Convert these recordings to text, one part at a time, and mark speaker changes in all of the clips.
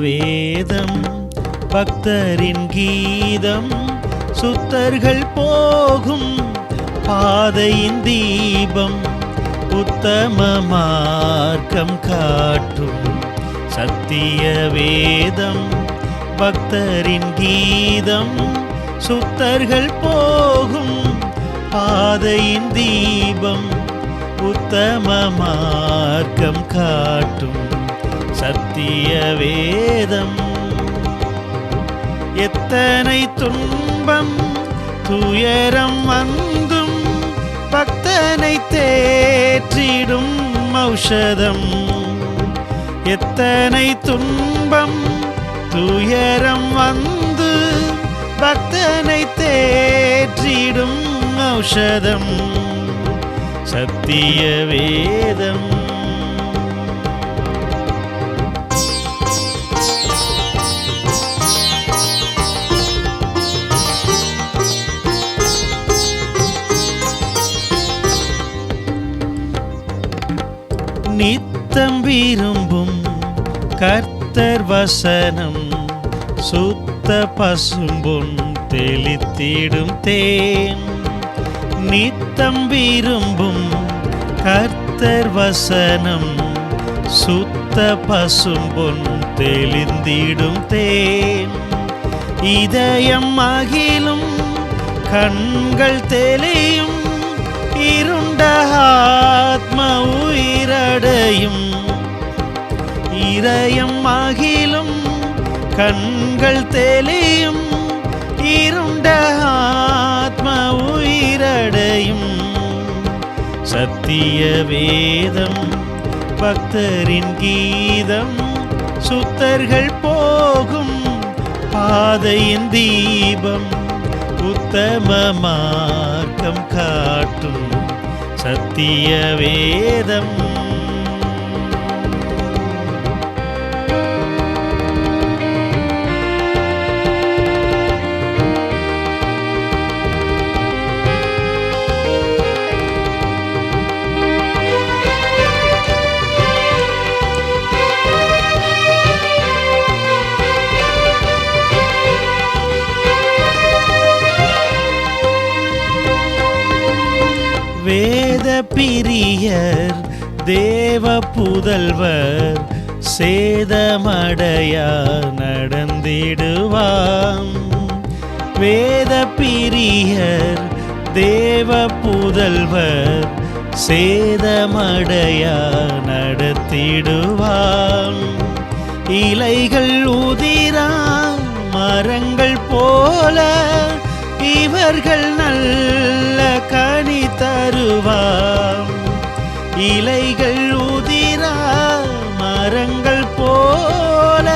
Speaker 1: வேதம் பக்தரின் கீதம் சுத்தர்கள் போகும் பாதையின் தீபம் உத்தம மார்க்கம் காட்டும் சத்திய வேதம் பக்தரின் கீதம் சுத்தர்கள் போகும் பாதையின் தீபம் உத்தம மார்க்கம் காட்டும் சத்திய வேதம். எத்தனை துன்பம் துயரம் வந்தும் பக்தனை தேற்றிடும் ஔஷதம். எத்தனை துன்பம் துயரம் வந்து பக்தனை தேற்றிடும் ஔஷதம். சத்திய வேதம். விரும்பும் கர்த்தர் வசனம் சுத்த பசும்பொன் தெளித்திடும் தேன். நித்தம் விரும்பும் கர்த்தர் வசனம் சுத்த பசும்பொன் தெளிந்திடும் தேன். இதயம் அகிலும் கண்கள் தெளியும் இருண்ட ஆத்ம உயிரடையும். இதயம் மகிழும் கண்கள் தெளியும் இருண்ட ஆத்ம உயிரடையும். சத்திய வேதம் பக்தரின் கீதம் சுத்தர்கள் போகும் பாதையின் தீபம் உத்தம மார்க்கம் காட்டும். சத்திய வேதம் பிரியர் தேவ புதல்வர் சேதமடையா நடந்திடுவாம் வேத பிரியர் தேவ புதல்வர் சேதமடையா நடத்திடுவாம் இலைகள் உதிரா மரங்கள் போல இவர்கள் நல்ல கனி தருவாம். இலைகள் உதிரா மரங்கள் போல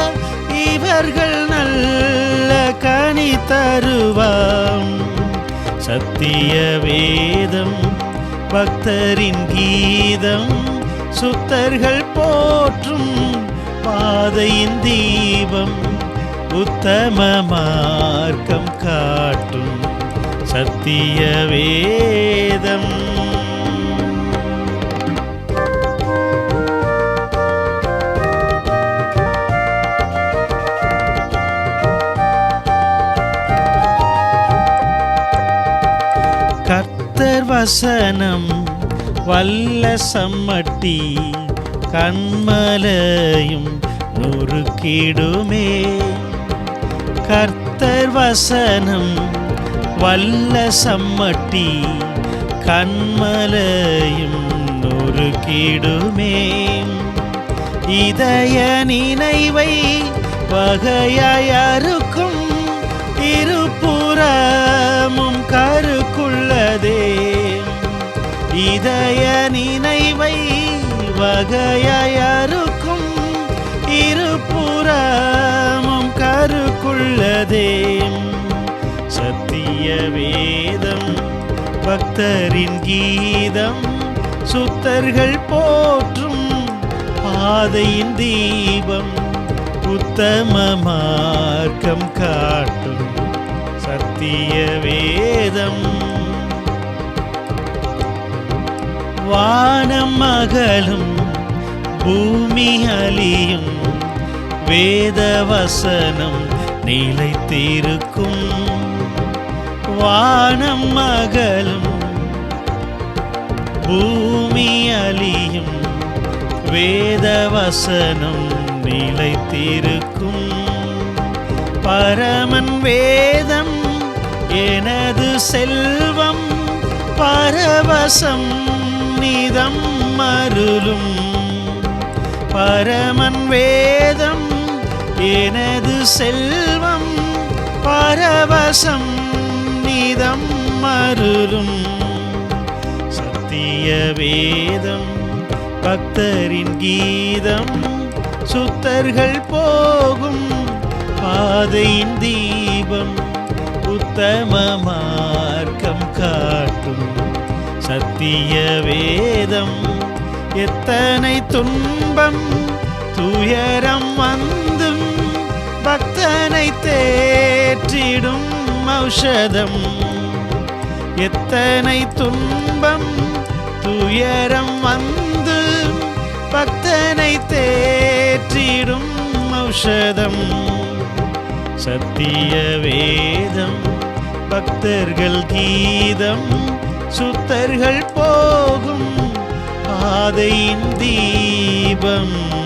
Speaker 1: இவர்கள் நல்ல கனி தருவாம். சத்திய வேதம் பக்தரின் கீதம் சுத்தர்கள் போற்றும் பாதையின் தீபம் உத்தம மார்க்கம் காட்டும். சத்திய வேதம். கர்த்தர் வசனம் வல்ல சம்மட்டி கண்மலையும் நொறுக்கிடுமே கர்த்தர் வசனம் வல்ல சம்மட்டி கண்மலையும் நொறுக்கிடுமே. இதய நினைவை பகையாயருக்கும் அறுக்கும் இருபுறமும் கருக்குள்ளதே. இதய நினைவை வகையாயருக்கும் இருபுறமும் கருக்குள்ளதே. சத்திய வேதம் பக்தரின் கீதம் சுத்தர்கள் போற்றும் பாதையின் தீபம் உத்தம மார்க்கம் காட்டும் சத்திய வேதம். வானம் மகளும் பூமி அலியும் வேத வசனம் நிலைத்திருக்கும். வானம் மகளும் பூமி அழியும் வேதவசனம் நிலைத்திருக்கும். பரமன் வேதம் எனது செல்வம் பரவசம் நிதம் மருளும் பரமன் வேதம் எனது செல்வம் பரவசம் நிதம் மருளும் சத்திய வேதம் பக்தரின் கீதம் சுத்தர்கள் போகும் பாதையின் தீபம் உத்தம மார்க்கம் காட்டும். சத்திய வேதம் எத்தனை துன்பம் துயரம் வந்தும் பக்தனை தேற்றிடும். ஔஷதம். எத்தனை துன்பம் துயரம் வந்து பக்தனை தேற்றிடும் ஔஷதம். சத்திய வேதம் பக்தர்கள் கீதம் சுத்தர்கள் போகும் பாதையின் தீபம்.